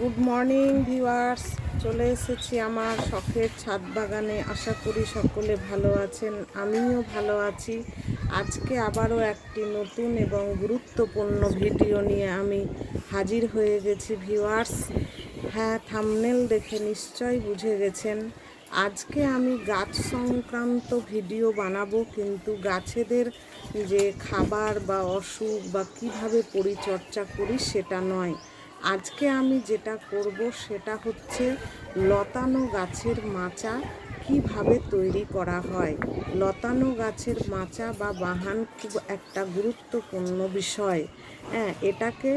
Good morning viewers চলে এসেছি আমার শখের ছাদ বাগানে। আশা করি সকলে ভালো আছেন, আমিও ভালো আছি। আজকে আবারও একটি নতুন এবং গুরুত্বপূর্ণ ভিডিও নিয়ে আমি হাজির হয়ে গেছি ভিউয়ার্স হ্যাঁ থামনেল দেখে নিশ্চয়ই বুঝে গেছেন। আজকে আমি গাছ সংক্রান্ত ভিডিও বানাবো, কিন্তু গাছেদের যে খাবার বা অসুখ বা কীভাবে পরিচর্যা করি সেটা নয়। আজকে আমি যেটা করব সেটা হচ্ছে লতানো গাছের মাচা কীভাবে তৈরি করা হয়। লতানো গাছের মাচা বা বাহান খুব একটা গুরুত্বপূর্ণ বিষয়। হ্যাঁ এটাকে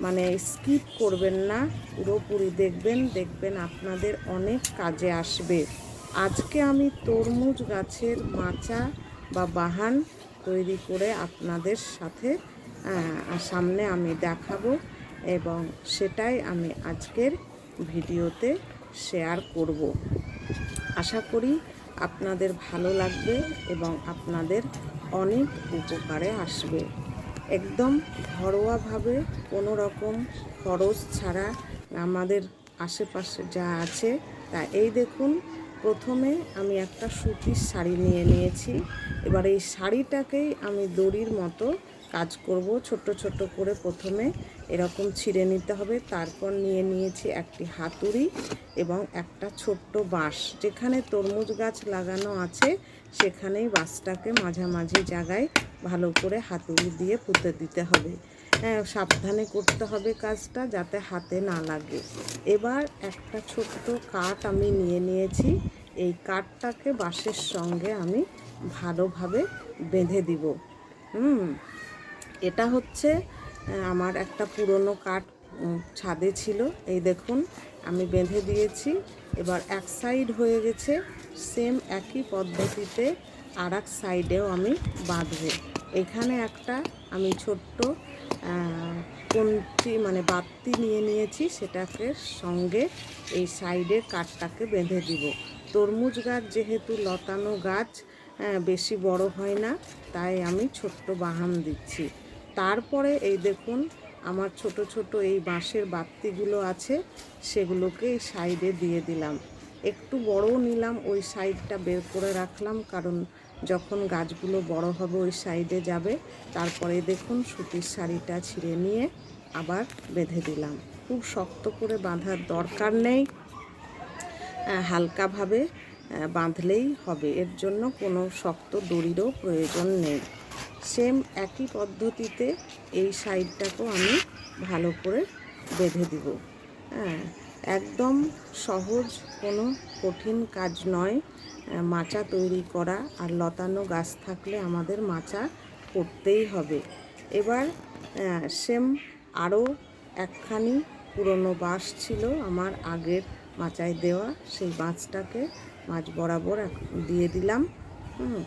মানে স্কিপ করবেন না, পুরোপুরি দেখবেন দেখবেন আপনাদের অনেক কাজে আসবে। আজকে আমি তরমুজ গাছের মাচা বা বাহান তৈরি করে আপনাদের সাথে সামনে আমি দেখাবো এবং সেটাই আমি আজকের ভিডিওতে শেয়ার করব। আশা করি আপনাদের ভালো লাগবে এবং আপনাদের অনেক উপকারে আসবে। একদম ঘরোয়াভাবে কোনো রকম খরচ ছাড়া আমাদের আশেপাশে যা আছে, তা এই দেখুন, প্রথমে আমি একটা সুতির শাড়ি নিয়ে নিয়েছি। এবার এই শাড়িটাকেই আমি দড়ির মতো কাজ করব, ছোট ছোট করে প্রথমে এরকম ছিঁড়ে নিতে হবে। তারপর নিয়ে নিয়েছি একটি হাতুড়ি এবং একটা ছোট্ট বাঁশ। যেখানে তরমুজ গাছ লাগানো আছে, সেখানেই বাঁশটাকে মাঝামাঝি জায়গায় ভালো করে হাতুড়ি দিয়ে পুঁতে দিতে হবে। হ্যাঁ সাবধানে করতে হবে কাজটা যাতে হাতে না লাগে। এবার একটা ছোট্ট কাঠ আমি নিয়ে নিয়েছি। এই কাঠটাকে বাঁশের সঙ্গে আমি ভালোভাবে বেঁধে দিব। হুম এটা হচ্ছে আমার একটা পুরনো কাঠ ছাদে ছিল। এই দেখুন, আমি বেঁধে দিয়েছি। এবার এক সাইড হয়ে গেছে, সেম একই পদ্ধতিতে আর এক সাইডেও আমি বাঁধবো। এখানে একটা আমি ছোট্ট কঞ্চি মানে বাতি নিয়ে নিয়েছি, সেটাকে সঙ্গে এই সাইডের কাঠটাকে বেঁধে দিব। তরমুজ গাছ যেহেতু লতানো গাছ বেশি বড় হয় না, তাই আমি ছোট্ট বাহান দিচ্ছি। তারপরে এই দেখুন, আমার ছোট ছোট এই বাঁশের বাতিগুলো আছে, সেগুলোকে এই সাইডে দিয়ে দিলাম। একটু বড়ও নিলাম, ওই সাইডটা বের করে রাখলাম, কারণ যখন গাছগুলো বড় হবে ওই সাইডে যাবে। তারপরে দেখুন, সুতির শাড়িটা ছিঁড়ে নিয়ে আবার বেঁধে দিলাম। খুব শক্ত করে বাঁধার দরকার নেই। হালকাভাবে বাঁধলেই হবে। এর জন্য কোনো শক্ত দড়িরও প্রয়োজন নেই। সেম একই পদ্ধতিতে এই সাইডটাকেও আমি ভালো করে বেঁধে দিব। হ্যাঁ একদম সহজ, কোনো কঠিন কাজ নয়। মাচা তৈরি করা আর লতানো গাছ থাকলে আমাদের মাচা করতেই হবে। এবার সেম আরও একখানি পুরনো বাঁশ ছিল আমার আগের মাচায় দেওয়া। সেই বাঁশটাকে মাছ বরাবর দিয়ে দিলাম।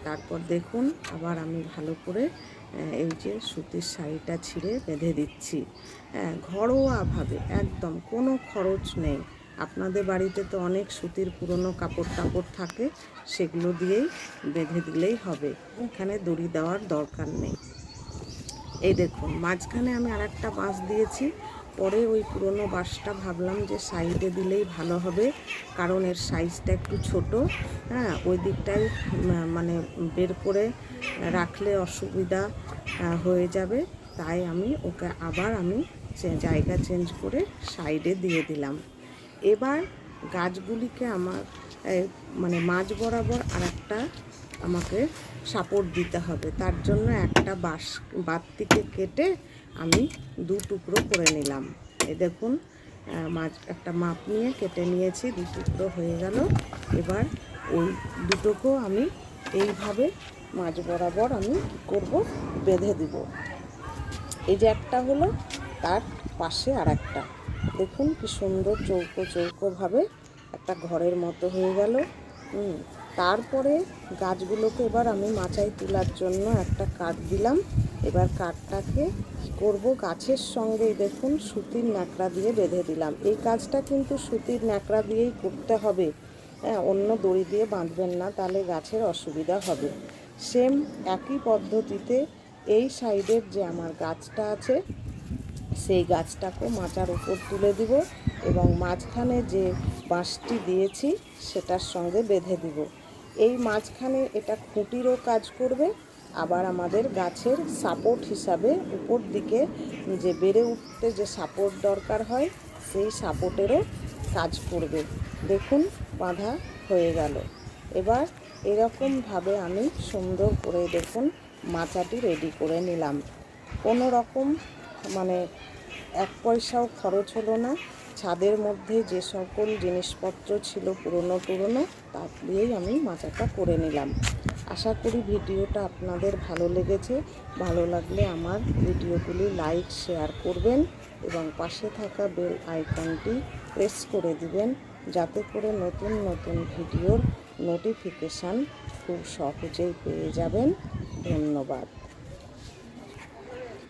তারপর দেখুন, আবার আমি ভালো করে এই যে সুতির শাড়িটা ছিঁড়ে বেঁধে দিচ্ছি। হ্যাঁ ঘরোয়াভাবে, একদম কোনো খরচ নেই। আপনাদের বাড়িতে তো অনেক সুতির পুরনো কাপড় টাপড় থাকে, সেগুলো দিয়েই বেঁধে দিলেই হবে। এখানে দড়ি দেওয়ার দরকার নেই। এই দেখুন, মাঝখানে আমি আর একটা বাঁশ দিয়েছি। পরে ওই পুরনো বাঁশটা ভাবলাম যে সাইডে দিলেই ভালো হবে, কারণ এর সাইজটা একটু ছোট। হ্যাঁ ওই দিকটাই মানে বের করে রাখলে অসুবিধা হয়ে যাবে। তাই আমি ওকে আবার আমি জায়গা চেঞ্জ করে সাইডে দিয়ে দিলাম। এবার গাছগুলিকে আমার মানে মাঝ বরাবর আর একটা আমাকে সাপোর্ট দিতে হবে। তার জন্য একটা বাঁশ বাতিকে কেটে আমি দু টুকরো করে নিলাম। এ দেখুন মাঝ একটা মাপ নিয়ে কেটে নিয়েছি, দু টুকরো হয়ে গেল। এবার ওই দুটোকেও আমি এইভাবে মাঝ বরাবর আমি করব, বেঁধে দিব। এই যে একটা হলো, তার পাশে আর একটা দেখুন কি সুন্দর চৌকো চৌকোভাবে একটা ঘরের মতো হয়ে গেল। হুম। তারপরে গাছগুলোকে এবার আমি মাচায় তোলার জন্য একটা কাঠ দিলাম। এবার কাঠটাকে করব? গাছের সঙ্গেই দেখুন সুতির ন্যাকড়া দিয়ে বেঁধে দিলাম। এই কাজটা কিন্তু সুতির ন্যাকড়া দিয়েই করতে হবে। হ্যাঁ অন্য দড়ি দিয়ে বাঁধবেন না, তাহলে গাছের অসুবিধা হবে। সেম একই পদ্ধতিতে এই সাইডের যে আমার গাছটা আছে, সেই গাছটাকেও মাচার উপর তুলে দিব এবং মাঝখানে যে বাঁশটি দিয়েছি, সেটার সঙ্গে বেঁধে দিব। এই মাঝখানে এটা খুঁটিরও কাজ করবে, আবার আমাদের গাছের সাপোর্ট হিসাবে উপর দিকে যে বেড়ে উঠতে যে সাপোর্ট দরকার হয়, সেই সাপোর্টেরও কাজ করবে। দেখুন, বাঁধা হয়ে গেল। এবার এরকমভাবে আমি সুন্দর করে দেখুন মাচাটি রেডি করে নিলাম। কোনো রকম মানে এক পয়সাও খরচ হলো না। ছাদের মধ্যে যে সকল জিনিসপত্র ছিল পুরনো পুরনো, তা দিয়েই আমি মাচাটা করে নিলাম। আশা করি ভিডিওটা আপনাদের ভালো লেগেছে। ভালো লাগলে আমার ভিডিওগুলি লাইক, শেয়ার করবেন এবং পাশে থাকা বেল আইকনটি প্রেস করে দিবেন যাতে করে নতুন নতুন ভিডিওর নোটিফিকেশান খুব সহজেই পেয়ে যাবেন। ধন্যবাদ।